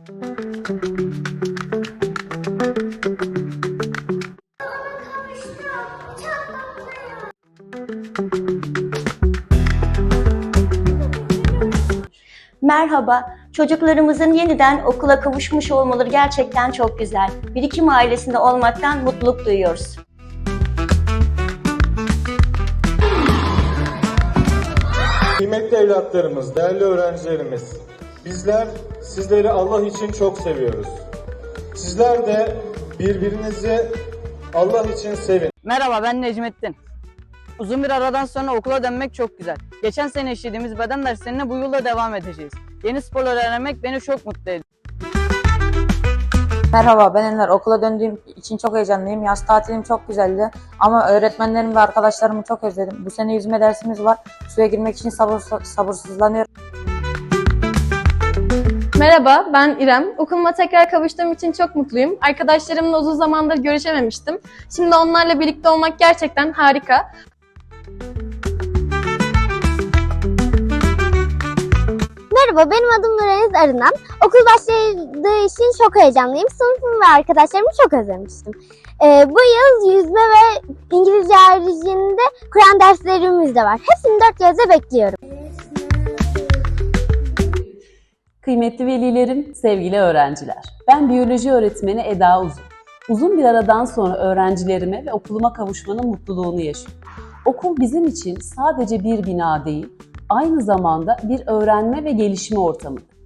Merhaba, çocuklarımızın yeniden okula kavuşmuş olmaları gerçekten çok güzel. Birikim ailesinde olmaktan mutluluk duyuyoruz. Kıymetli evlatlarımız, değerli öğrencilerimiz, bizler sizleri Allah için çok seviyoruz. Sizler de birbirinizi Allah için sevin. Merhaba ben Necmettin. Uzun bir aradan sonra okula dönmek çok güzel. Geçen sene işlediğimiz beden derslerine bu yılda devam edeceğiz. Yeni sporlar öğrenmek beni çok mutlu ediyor. Merhaba ben Enver. Okula döndüğüm için çok heyecanlıyım. Yaz tatilim çok güzeldi. Ama öğretmenlerim ve arkadaşlarımı çok özledim. Bu sene yüzme dersimiz var. Suya girmek için sabır, sabırsızlanıyorum. Merhaba, ben İrem. Okuluma tekrar kavuştuğum için çok mutluyum. Arkadaşlarımla uzun zamandır görüşememiştim. Şimdi onlarla birlikte olmak gerçekten harika. Merhaba, benim adım Nureniz Arınan. Okul başladığı için çok heyecanlıyım. Sınıfım ve arkadaşlarımı çok özlemiştim. Ee, bu yıl yüzme ve İngilizce haricinde Kur'an derslerimiz de var. Hepsini dört gözle bekliyorum. Kıymetli velilerim, sevgili öğrenciler. Ben biyoloji öğretmeni Eda Uzun. Uzun bir aradan sonra öğrencilerime ve okuluma kavuşmanın mutluluğunu yaşıyorum. Okul bizim için sadece bir bina değil, aynı zamanda bir öğrenme ve gelişme ortamıdır.